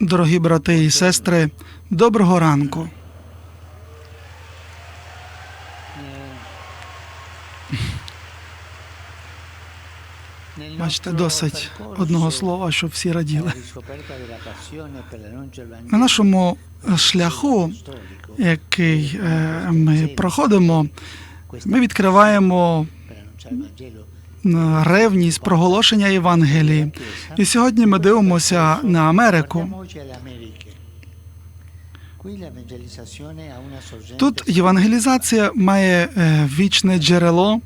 Дорогі брати і сестри, доброго ранку. Бачите, досить одного слова, щоб всі раділи. На нашому шляху, який е, ми проходимо, ми відкриваємо ревність проголошення Євангелії. І сьогодні ми дивимося на Америку. Тут євангелізація має е, вічне джерело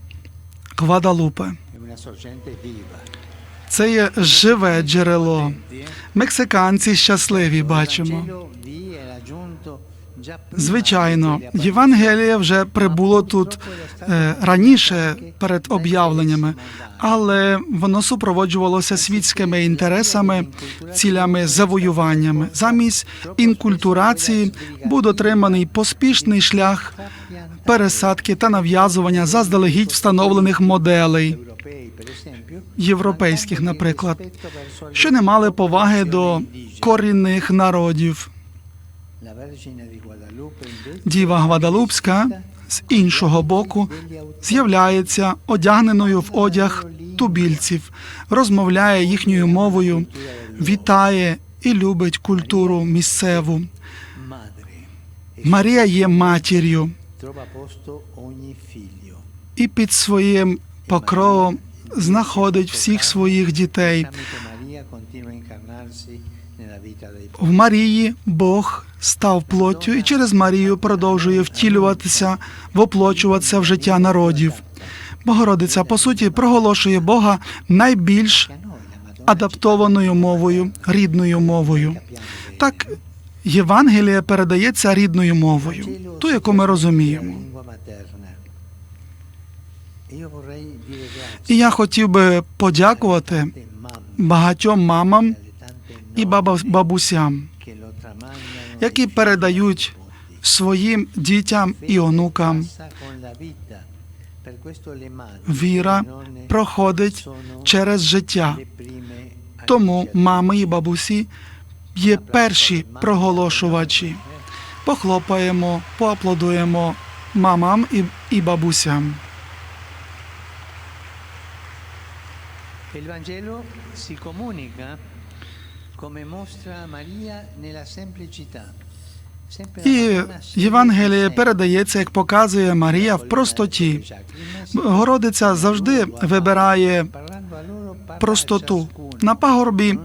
Квадалупе. Це є живе джерело. Мексиканці щасливі бачимо. Звичайно. Євангеліє вже прибуло тут е, раніше перед об'явленнями, але воно супроводжувалося світськими інтересами, цілями завоюваннями. Замість інкультурації був дотриманий поспішний шлях пересадки та нав'язування заздалегідь встановлених моделей європейських, наприклад, що не мали поваги до корінних народів. Діва Гвадалупська з іншого боку з'являється одягненою в одяг тубільців, розмовляє їхньою мовою, вітає і любить культуру місцеву. Марія є матір'ю, і під своїм покровом знаходить всіх своїх дітей. В Марії Бог став плоттю і через Марію продовжує втілюватися, воплочуватися в життя народів. Богородиця, по суті, проголошує Бога найбільш адаптованою мовою, рідною мовою. Так, Євангеліє передається рідною мовою, ту, яку ми розуміємо. І я хотів би подякувати багатьом мамам і бабусям, які передають своїм дітям і онукам. Віра проходить через життя. Тому мами і бабусі є перші проголошувачі. Похлопаємо, поаплодуємо мамам і, і бабусям. Il І Євангеліє передається, як показує Марія в простоті. Городиця завжди вибирає простоту. На пагорбі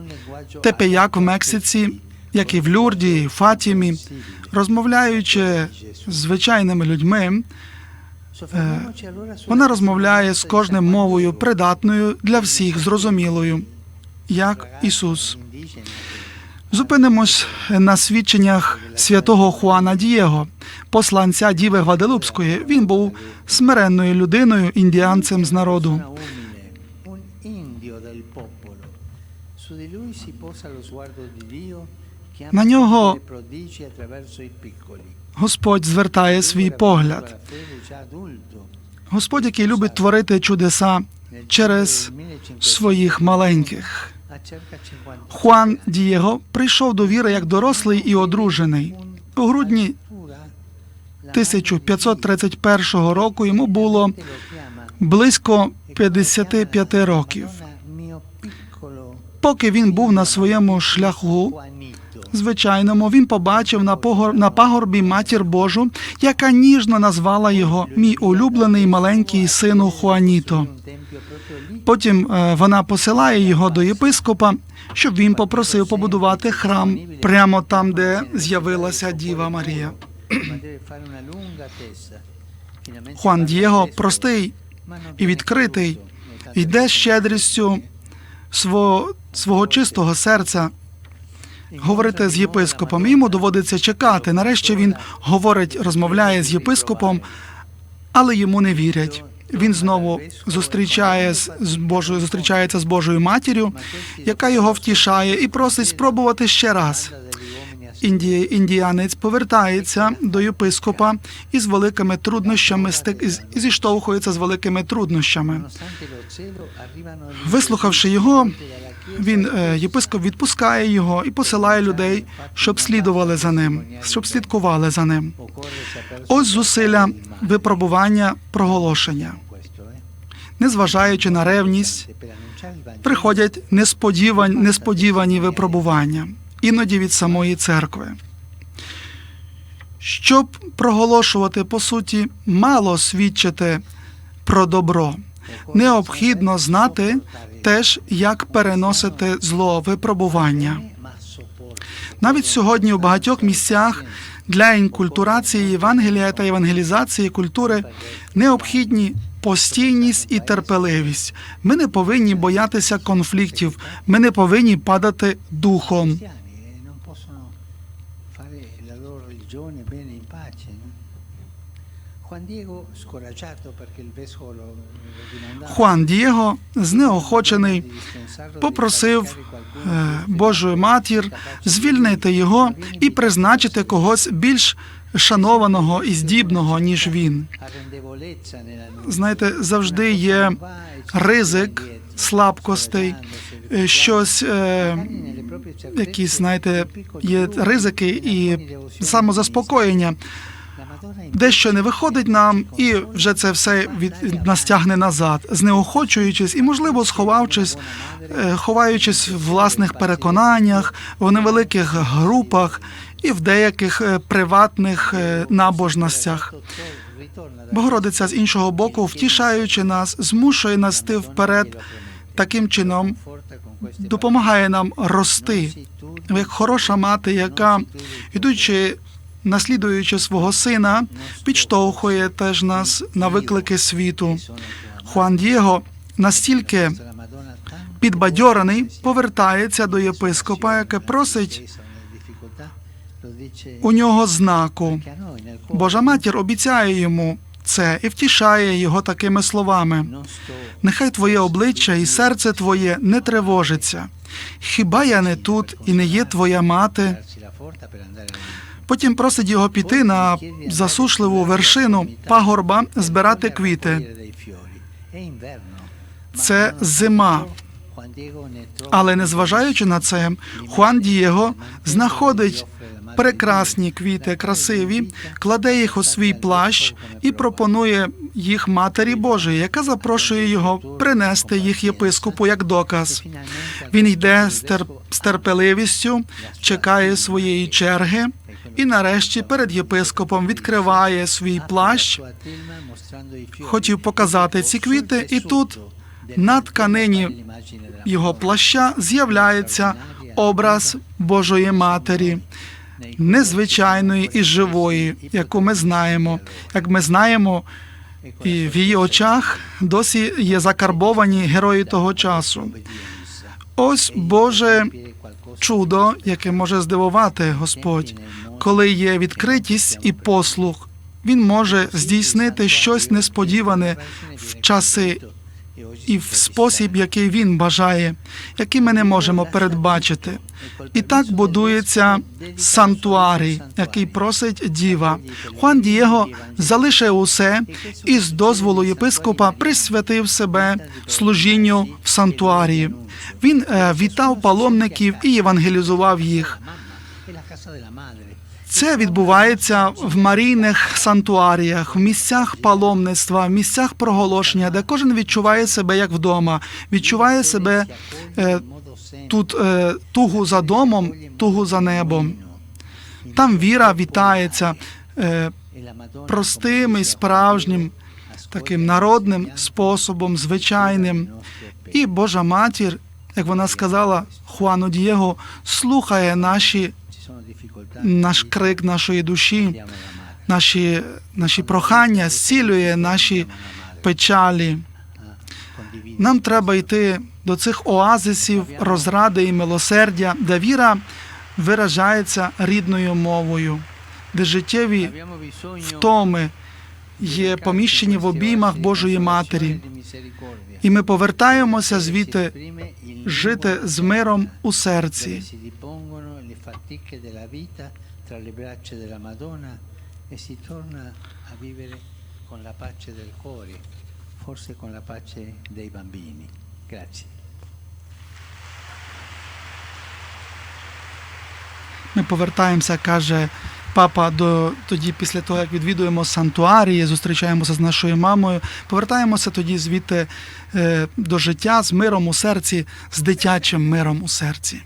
Тепеяк в Мексиці, як і в Люрді, в Фатімі, розмовляючи з звичайними людьми, е, вона розмовляє з кожним мовою придатною для всіх зрозумілою, як Ісус. Зупинимось на свідченнях святого Хуана Дієго, посланця Діви Гваделупської. Він був смиренною людиною, індіанцем з народу. На нього. Господь звертає свій погляд. Господь, який любить творити чудеса через своїх маленьких. A circa 50 Хуан Дієго прийшов до віри як дорослий і одружений. У грудні 1531 року йому було близько 55 років. Поки він був на своєму шляху, звичайному, він побачив на погор... на пагорбі матір Божу, яка ніжно назвала його мій улюблений маленький сину Хуаніто. Потім е, вона посилає його до єпископа, щоб він попросив побудувати храм прямо там, де з'явилася Діва Марія. Хуан Дієго простий і відкритий, йде з щедрістю свого, свого чистого серця говорити з єпископом. Йому доводиться чекати. Нарешті він говорить, розмовляє з єпископом, але йому не вірять. Він знову зустрічає з з Божою, зустрічається з Божою матір'ю, яка його втішає і просить спробувати ще раз. інді... індіянець повертається до єпископа із великими труднощами, стик... і зіштовхується з великими труднощами. Вислухавши його, він е, єпископ відпускає його і посилає людей, щоб слідували за ним, щоб слідкували за ним. Ось зусилля випробування проголошення, незважаючи на ревність, приходять несподівані, несподівані випробування, іноді від самої церкви. Щоб проголошувати по суті, мало свідчити про добро. Необхідно знати теж, як переносити зло випробування. Навіть сьогодні у багатьох місцях для інкультурації Євангелія та евангелізації культури необхідні постійність і терпеливість. Ми не повинні боятися конфліктів, ми не повинні падати духом. Хуан Дієго, знеохочений, попросив Божу матір звільнити його і призначити когось більш шанованого і здібного, ніж він. Знаєте, завжди є ризик слабкостей, щось, е, якісь, знаєте, є ризики і самозаспокоєння. Дещо не виходить нам, і вже це все від нас тягне назад, знеохочуючись і, можливо, сховавшись, е, ховаючись в власних переконаннях, в невеликих групах і в деяких е, приватних е, набожностях. Богородиця з іншого боку, втішаючи нас, змушує нас йти вперед, таким чином допомагає нам рости. Як хороша мати, яка, йдучи, наслідуючи свого сина, підштовхує теж нас на виклики світу. Хуан Дієго настільки підбадьорений повертається до єпископа, яке просить у нього знаку. Божа матір обіцяє йому це і втішає його такими словами: нехай твоє обличчя і серце твоє не тривожиться. Хіба я не тут і не є твоя мати? Потім просить його піти на засушливу вершину пагорба збирати квіти. Це зима. Але незважаючи на це, Хуан Дієго знаходить прекрасні квіти, красиві, кладе їх у свій плащ і пропонує їх матері Божої, яка запрошує його принести їх єпископу як доказ. Він йде з терпеливістю, чекає своєї черги і нарешті перед єпископом відкриває свій плащ. Хотів показати ці квіти, і тут на тканині його плаща з'являється образ Божої Матері, незвичайної і живої, яку ми знаємо. Як ми знаємо, і в її очах досі є закарбовані герої того часу. Ось Боже чудо, яке може здивувати Господь, коли є відкритість і послух. Він може здійснити щось несподіване в часи і в спосіб, який він бажає, який ми не можемо передбачити. І так будується сантуарій, який просить діва. Хуан Дієго залишив усе і з дозволу єпископа присвятив себе служінню в сантуарії. Він е, вітав паломників і євангелізував їх. Це відбувається в марійних сантуаріях, в місцях паломництва, в місцях проголошення, де кожен відчуває себе як вдома, відчуває себе е, тут е, тугу за домом, тугу за небом. Там віра вітається е, простим і справжнім, таким народним способом, звичайним. І Божа матір, як вона сказала Хуану Дієго, слухає наші, наш крик нашої душі, наші, наші прохання, зцілює наші печалі. Нам треба йти до цих оазисів розради і милосердя, де віра виражається рідною мовою, де життєві втоми є поміщені в обіймах Божої Матері. І ми повертаємося звідти жити з миром у серці. Fatiche della vita tra le braccia della Madonna e si torna a vivere con la pace del cuore, forse con la pace dei bambini. Grazie. Ми повертаємося, каже папа, до тоді, після того, як відвідуємо сантуарії, зустрічаємося з нашою мамою. Повертаємося тоді звідти е, до життя з миром у серці, з дитячим миром у серці.